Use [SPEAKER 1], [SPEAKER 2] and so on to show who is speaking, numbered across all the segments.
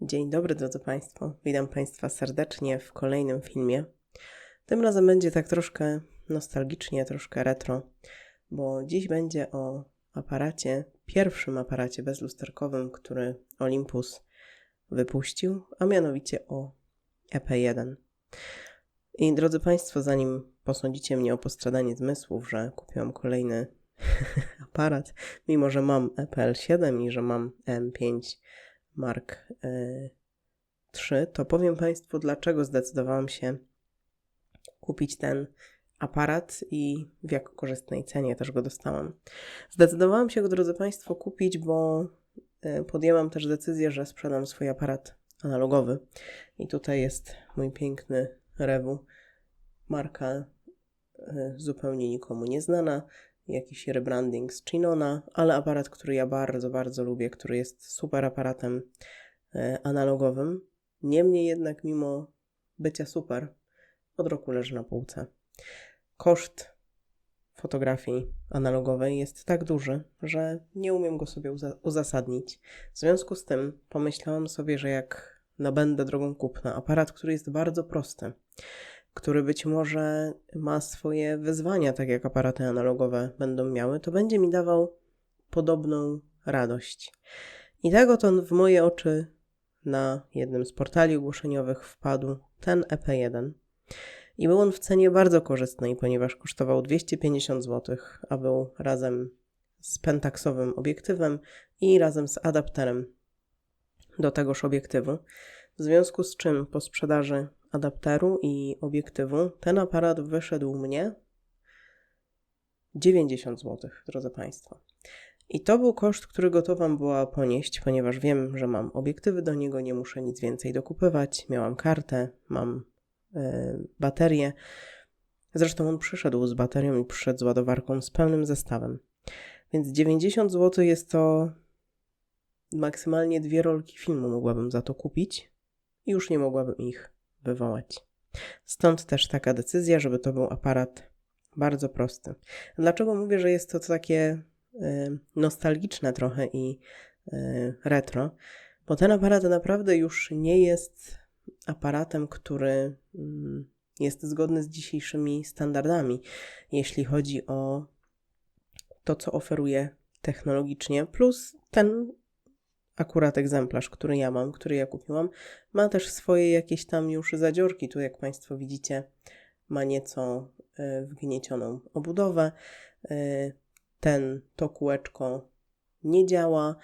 [SPEAKER 1] Dzień dobry, drodzy Państwo. Witam Państwa serdecznie w kolejnym filmie. Tym razem będzie tak troszkę nostalgicznie, troszkę retro, bo dziś będzie o aparacie, pierwszym aparacie bezlusterkowym, który Olympus wypuścił, a mianowicie o EP1. I drodzy Państwo, zanim posądzicie mnie o postradanie zmysłów, że kupiłam kolejny aparat, mimo że mam EPL7 i że mam M5 Mark III, to powiem Państwu, dlaczego zdecydowałam się kupić ten aparat i w jak korzystnej cenie też go dostałam. Zdecydowałam się go, drodzy Państwo, kupić, bo e, podjęłam też decyzję, że sprzedam swój aparat analogowy. I tutaj jest mój piękny Rewu, marka e, zupełnie nikomu nieznana, jakiś rebranding z Chinona, ale aparat, który ja bardzo, bardzo lubię, który jest super aparatem e, analogowym. Niemniej jednak, mimo bycia super, od roku leży na półce. Koszt fotografii analogowej jest tak duży, że nie umiem go sobie uzasadnić. W związku z tym pomyślałam sobie, że jak nabędę drogą kupna aparat, który jest bardzo prosty, który być może ma swoje wyzwania, tak jak aparaty analogowe będą miały, to będzie mi dawał podobną radość. I tak oto w moje oczy na jednym z portali ogłoszeniowych wpadł ten EP1. I był on w cenie bardzo korzystnej, ponieważ kosztował 250 zł, a był razem z pentaksowym obiektywem i razem z adapterem do tegoż obiektywu. W związku z czym po sprzedaży adapteru i obiektywu ten aparat wyszedł mnie 90 zł, drodzy Państwo. I to był koszt, który gotowam była ponieść, ponieważ wiem, że mam obiektywy do niego, nie muszę nic więcej dokupywać. Miałam kartę, mam yy, baterię. Zresztą on przyszedł z baterią i przyszedł z ładowarką z pełnym zestawem. Więc 90 zł jest to maksymalnie dwie rolki filmu mogłabym za to kupić i już nie mogłabym ich wywołać. Stąd też taka decyzja, żeby to był aparat bardzo prosty. Dlaczego mówię, że jest to takie y, nostalgiczne trochę i y, retro? Bo ten aparat naprawdę już nie jest aparatem, który y, jest zgodny z dzisiejszymi standardami, jeśli chodzi o to, co oferuje technologicznie, plus ten akurat egzemplarz, który ja mam, który ja kupiłam, ma też swoje jakieś tam już zadziorki. Tu, jak Państwo widzicie, ma nieco e, wgniecioną obudowę. E, ten, to kółeczko nie działa,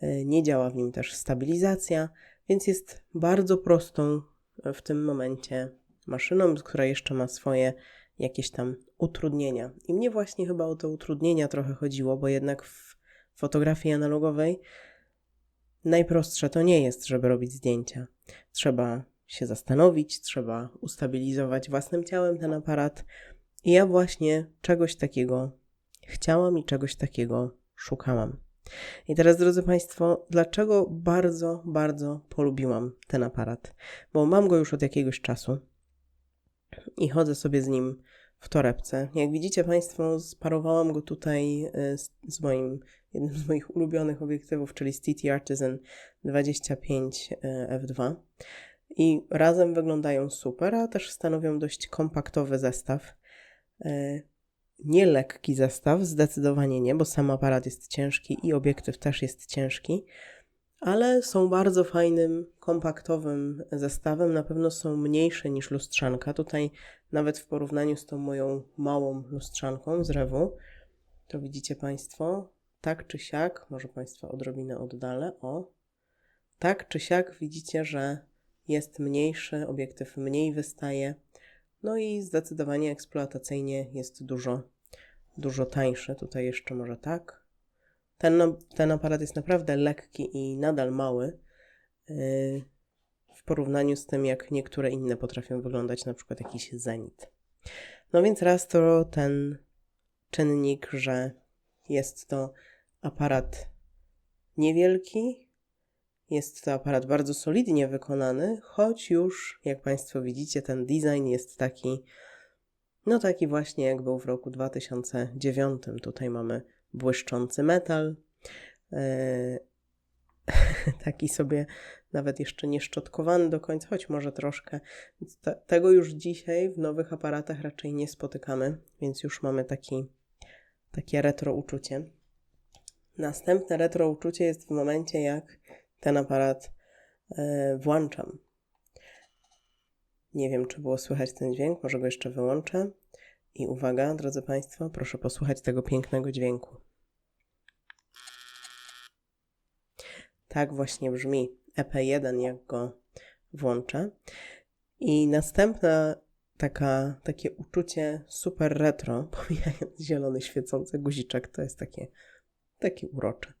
[SPEAKER 1] e, nie działa w nim też stabilizacja, więc jest bardzo prostą w tym momencie maszyną, która jeszcze ma swoje jakieś tam utrudnienia. I mnie właśnie chyba o te utrudnienia trochę chodziło, bo jednak w fotografii analogowej najprostsze to nie jest, żeby robić zdjęcia. Trzeba się zastanowić, trzeba ustabilizować własnym ciałem ten aparat. I ja właśnie czegoś takiego chciałam i czegoś takiego szukałam. I teraz, drodzy Państwo, dlaczego bardzo, bardzo polubiłam ten aparat? Bo mam go już od jakiegoś czasu i chodzę sobie z nim w torebce. Jak widzicie Państwo, sparowałam go tutaj y, z, z moim jednym z moich ulubionych obiektywów, czyli z Artisan 25 e, f2. I razem wyglądają super, a też stanowią dość kompaktowy zestaw. E, nie lekki zestaw, zdecydowanie nie, bo sam aparat jest ciężki i obiektyw też jest ciężki, ale są bardzo fajnym, kompaktowym zestawem. Na pewno są mniejsze niż lustrzanka. Tutaj nawet w porównaniu z tą moją małą lustrzanką z Rewu, to widzicie Państo, tak czy siak, może Państwa odrobinę oddalę, o, tak czy siak widzicie, że jest mniejszy, obiektyw mniej wystaje, no i zdecydowanie eksploatacyjnie jest dużo, dużo tańszy. Tutaj jeszcze może tak. Ten, no, ten aparat jest naprawdę lekki i nadal mały yy, w porównaniu z tym, jak niektóre inne potrafią wyglądać, na przykład jakiś Zenit. No więc raz to ten czynnik, że jest to aparat niewielki. Jest to aparat bardzo solidnie wykonany, choć już, jak Państwo widzicie, ten design jest taki, no taki właśnie jak był w roku 2009. Tutaj mamy błyszczący metal, yy, taki sobie nawet jeszcze nie szczotkowany do końca, choć może troszkę. Tego już dzisiaj w nowych aparatach raczej nie spotykamy, więc już mamy taki, takie retro uczucie. Następne retro uczucie jest w momencie, jak ten aparat e, włączam. Nie wiem, czy było słychać ten dźwięk, może go jeszcze wyłączę. I uwaga, drodzy Państwo, proszę posłuchać tego pięknego dźwięku. Tak właśnie brzmi EP1, jak go włączę. I następna taka, takie uczucie super retro, pomijając zielony świecący guziczek, to jest takie, takie urocze.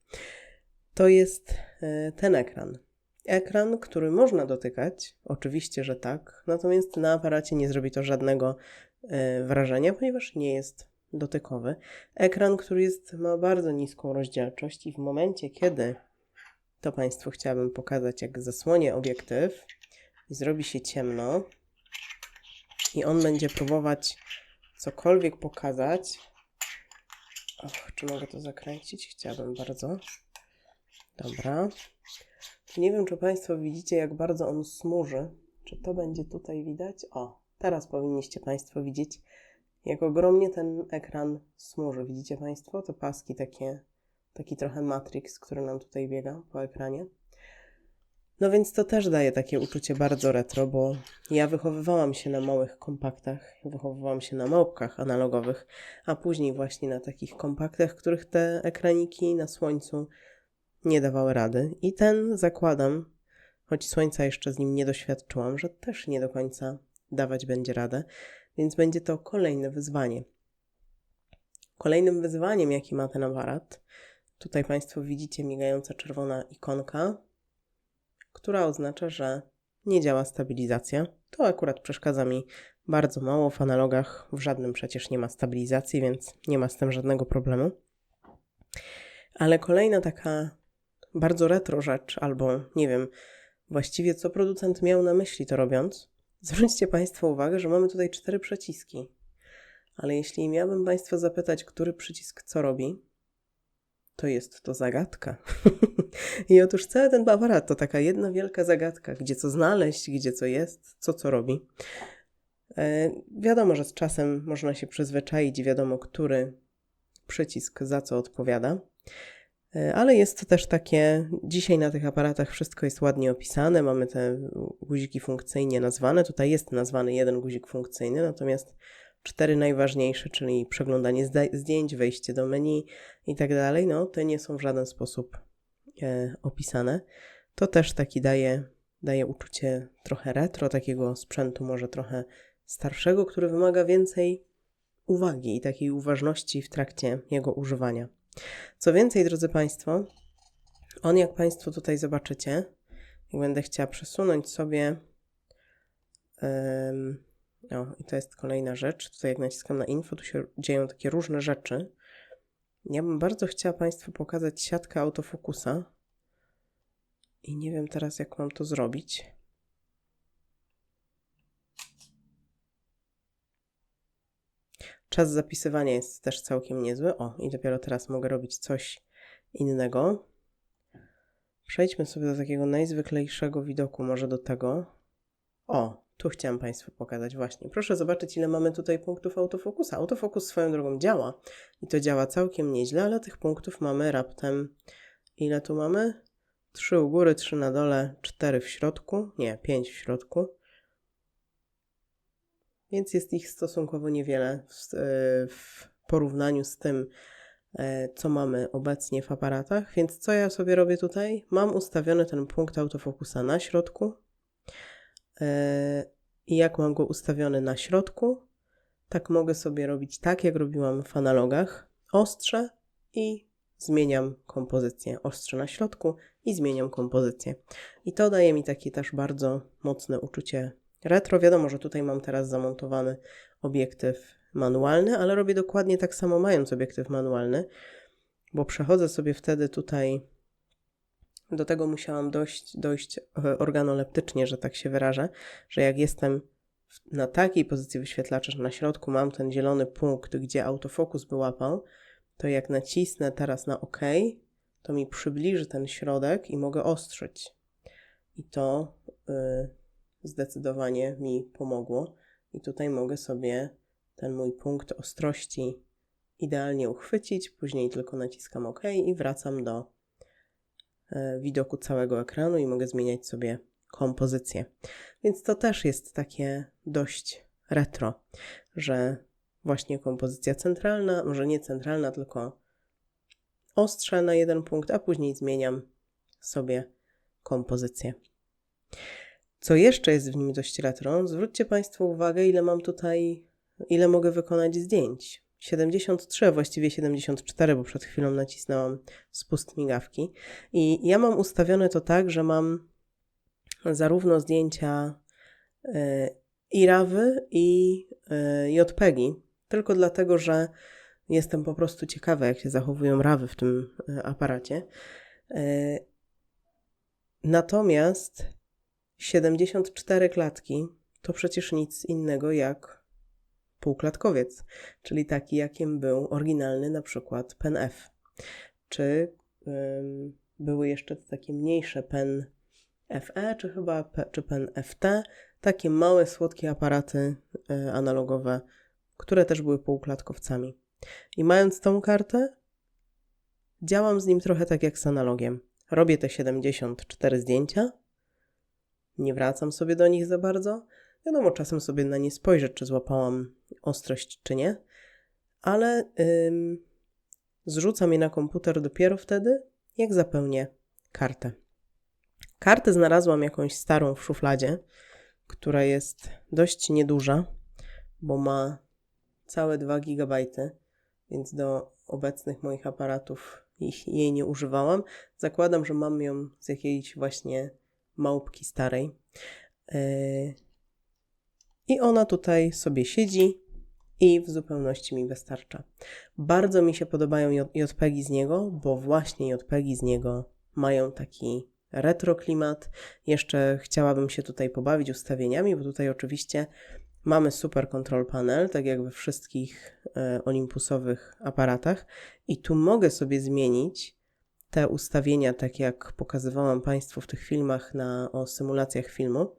[SPEAKER 1] To jest e, ten ekran. Ekran, który można dotykać, oczywiście, że tak, natomiast na aparacie nie zrobi to żadnego e, wrażenia, ponieważ nie jest dotykowy. Ekran, który jest, ma bardzo niską rozdzielczość i w momencie, kiedy to Państwu chciałabym pokazać, jak zasłonię obiektyw i zrobi się ciemno i on będzie próbować cokolwiek pokazać. Och, czy mogę to zakręcić? Chciałabym bardzo. Dobra. Nie wiem, czy Państwo widzicie, jak bardzo on smuży. Czy to będzie tutaj widać? O, teraz powinniście Państwo widzieć, jak ogromnie ten ekran smuży. Widzicie Państwo? Te paski takie taki trochę Matrix, który nam tutaj biega po ekranie. No więc to też daje takie uczucie bardzo retro, bo ja wychowywałam się na małych kompaktach, wychowywałam się na małpkach analogowych, a później właśnie na takich kompaktach, których te ekraniki na słońcu nie dawały rady. I ten zakładam, choć słońca jeszcze z nim nie doświadczyłam, że też nie do końca dawać będzie radę, więc będzie to kolejne wyzwanie. Kolejnym wyzwaniem, jaki ma ten aparat, Tutaj Państwo widzicie migająca czerwona ikonka, która oznacza, że nie działa stabilizacja. To akurat przeszkadza mi bardzo mało. W analogach w żadnym przecież nie ma stabilizacji, więc nie ma z tym żadnego problemu. Ale kolejna taka bardzo retro rzecz, albo nie wiem właściwie co producent miał na myśli to robiąc, zwróćcie Państwo uwagę, że mamy tutaj cztery przyciski. Ale jeśli miałbym Państwa zapytać, który przycisk co robi, to jest to zagadka. I otóż cały ten aparat to taka jedna wielka zagadka, gdzie co znaleźć, gdzie co jest, co co robi. E, wiadomo, że z czasem można się przyzwyczaić, wiadomo, który przycisk za co odpowiada. E, ale jest to też takie, dzisiaj na tych aparatach wszystko jest ładnie opisane, mamy te guziki funkcyjnie nazwane. Tutaj jest nazwany jeden guzik funkcyjny, natomiast cztery najważniejsze, czyli przeglądanie zdjęć, wejście do menu i tak dalej, no te nie są w żaden sposób opisane. To też taki daje, daje uczucie trochę retro, takiego sprzętu może trochę starszego, który wymaga więcej uwagi i takiej uważności w trakcie jego używania. Co więcej, drodzy Państwo, on jak Państwo tutaj zobaczycie, jak będę chciała przesunąć sobie o, i to jest kolejna rzecz. Tutaj jak naciskam na info, tu się dzieją takie różne rzeczy. Ja bym bardzo chciała Państwu pokazać siatkę autofokusa. I nie wiem teraz, jak mam to zrobić. Czas zapisywania jest też całkiem niezły. O, i dopiero teraz mogę robić coś innego. Przejdźmy sobie do takiego najzwyklejszego widoku, może do tego. O, tu chciałam Państwu pokazać właśnie. Proszę zobaczyć, ile mamy tutaj punktów autofokusa. Autofokus swoją drogą działa i to działa całkiem nieźle, ale tych punktów mamy raptem. Ile tu mamy? Trzy u góry, trzy na dole, cztery w środku. Nie, pięć w środku. Więc jest ich stosunkowo niewiele w, e, w porównaniu z tym, e, co mamy obecnie w aparatach. Więc co ja sobie robię tutaj? Mam ustawiony ten punkt autofokusa na środku i jak mam go ustawiony na środku, tak mogę sobie robić tak, jak robiłam w analogach. Ostrze i zmieniam kompozycję. Ostrze na środku i zmieniam kompozycję. I to daje mi takie też bardzo mocne uczucie retro. Wiadomo, że tutaj mam teraz zamontowany obiektyw manualny, ale robię dokładnie tak samo mając obiektyw manualny, bo przechodzę sobie wtedy tutaj do tego musiałam dojść, dojść e, organoleptycznie, że tak się wyrażę, że jak jestem na takiej pozycji wyświetlacza, że na środku mam ten zielony punkt, gdzie autofokus by łapał, to jak nacisnę teraz na OK, to mi przybliży ten środek i mogę ostrzyć. I to y, zdecydowanie mi pomogło. I tutaj mogę sobie ten mój punkt ostrości idealnie uchwycić, później tylko naciskam OK i wracam do widoku całego ekranu i mogę zmieniać sobie kompozycję. Więc to też jest takie dość retro, że właśnie kompozycja centralna, może nie centralna, tylko ostrze na jeden punkt, a później zmieniam sobie kompozycję. Co jeszcze jest w nim dość retro? Zwróćcie Państwo uwagę, ile mam tutaj, ile mogę wykonać zdjęć. 73, a właściwie 74, bo przed chwilą nacisnęłam spust migawki. I ja mam ustawione to tak, że mam zarówno zdjęcia y, i rawy, i y, JPEGi, tylko dlatego, że jestem po prostu ciekawa, jak się zachowują rawy w tym y, aparacie. Natomiast 74 klatki to przecież nic innego jak półklatkowiec, czyli taki, jakim był oryginalny na przykład Pen F. Czy ym, były jeszcze takie mniejsze Pen FE, czy chyba P, czy Pen FT, takie małe, słodkie aparaty y, analogowe, które też były półklatkowcami. I mając tą kartę, działam z nim trochę tak jak z analogiem. Robię te 74 zdjęcia, nie wracam sobie do nich za bardzo. Wiadomo, czasem sobie na nie spojrzeć, czy złapałam ostrość, czy nie, ale ym, zrzucam je na komputer dopiero wtedy, jak zapełnię kartę. Kartę znalazłam jakąś starą w szufladzie, która jest dość nieduża, bo ma całe 2 GB, więc do obecnych moich aparatów ich, jej nie używałam. Zakładam, że mam ją z jakiejś właśnie małpki starej. E, I ona tutaj sobie siedzi i w zupełności mi wystarcza. Bardzo mi się podobają JPEGi z niego, bo właśnie JPEGi z niego mają taki retro klimat. Jeszcze chciałabym się tutaj pobawić ustawieniami, bo tutaj oczywiście mamy super control panel, tak jak we wszystkich e, Olympusowych aparatach i tu mogę sobie zmienić te ustawienia, tak jak pokazywałam Państwu w tych filmach na, o symulacjach filmu.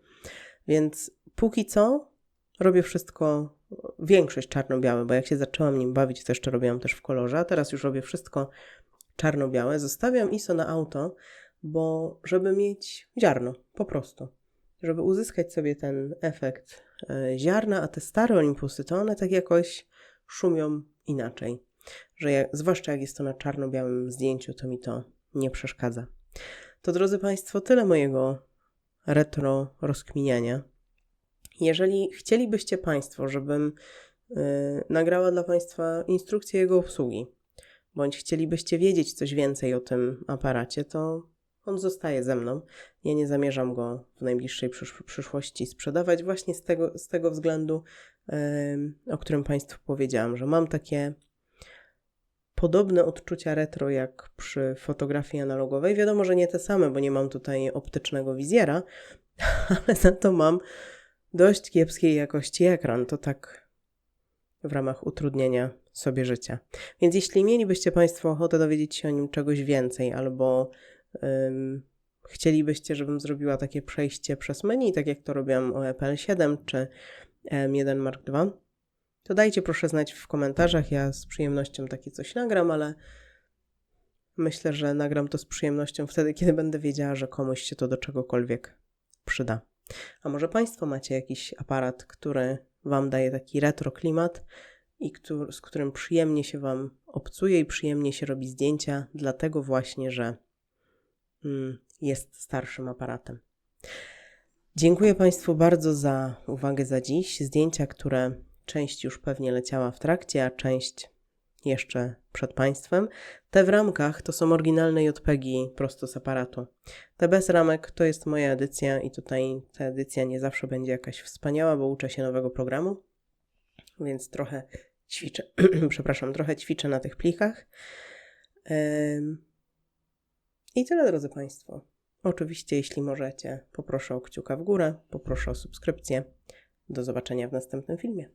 [SPEAKER 1] Więc póki co robię wszystko, większość czarno-białe, bo jak się zaczęłam nim bawić, to jeszcze robiłam też w kolorze, a teraz już robię wszystko czarno-białe. Zostawiam ISO na auto, bo żeby mieć ziarno, po prostu. Żeby uzyskać sobie ten efekt e, ziarna, a te stare Olympusy, to one tak jakoś szumią inaczej. Że jak, zwłaszcza jak jest to na czarno-białym zdjęciu, to mi to nie przeszkadza. To drodzy Państwo, tyle mojego retro rozkminiania. Jeżeli chcielibyście Państwo, żebym yy, nagrała dla Państwa instrukcję jego obsługi, bądź chcielibyście wiedzieć coś więcej o tym aparacie, to on zostaje ze mną. Ja nie zamierzam go w najbliższej przysz przyszłości sprzedawać, właśnie z tego, z tego względu, yy, o którym Państwu powiedziałam, że mam takie podobne odczucia retro jak przy fotografii analogowej. Wiadomo, że nie te same, bo nie mam tutaj optycznego wizjera, ale za to mam dość kiepskiej jakości ekran. To tak w ramach utrudnienia sobie życia. Więc jeśli mielibyście Państwo ochotę dowiedzieć się o nim czegoś więcej, albo chcielibyście, żebym zrobiła takie przejście przez menu, tak jak to robiłam o Apple 7 czy M1 Mark II, to dajcie proszę znać w komentarzach. Ja z przyjemnością takie coś nagram, ale myślę, że nagram to z przyjemnością wtedy, kiedy będę wiedziała, że komuś się to do czegokolwiek przyda. A może Państwo macie jakiś aparat, który Wam daje taki retro klimat i który, z którym przyjemnie się Wam obcuje i przyjemnie się robi zdjęcia, dlatego właśnie, że mm, jest starszym aparatem. Dziękuję Państwu bardzo za uwagę za dziś. Zdjęcia, które Część już pewnie leciała w trakcie, a część jeszcze przed Państwem. Te w ramkach to są oryginalne JPEGi prosto z aparatu. Te bez ramek to jest moja edycja i tutaj ta edycja nie zawsze będzie jakaś wspaniała, bo uczę się nowego programu, więc trochę ćwiczę, przepraszam, trochę ćwiczę na tych plikach. I tyle, drodzy Państwo. Oczywiście, jeśli możecie, poproszę o kciuka w górę, poproszę o subskrypcję. Do zobaczenia w następnym filmie.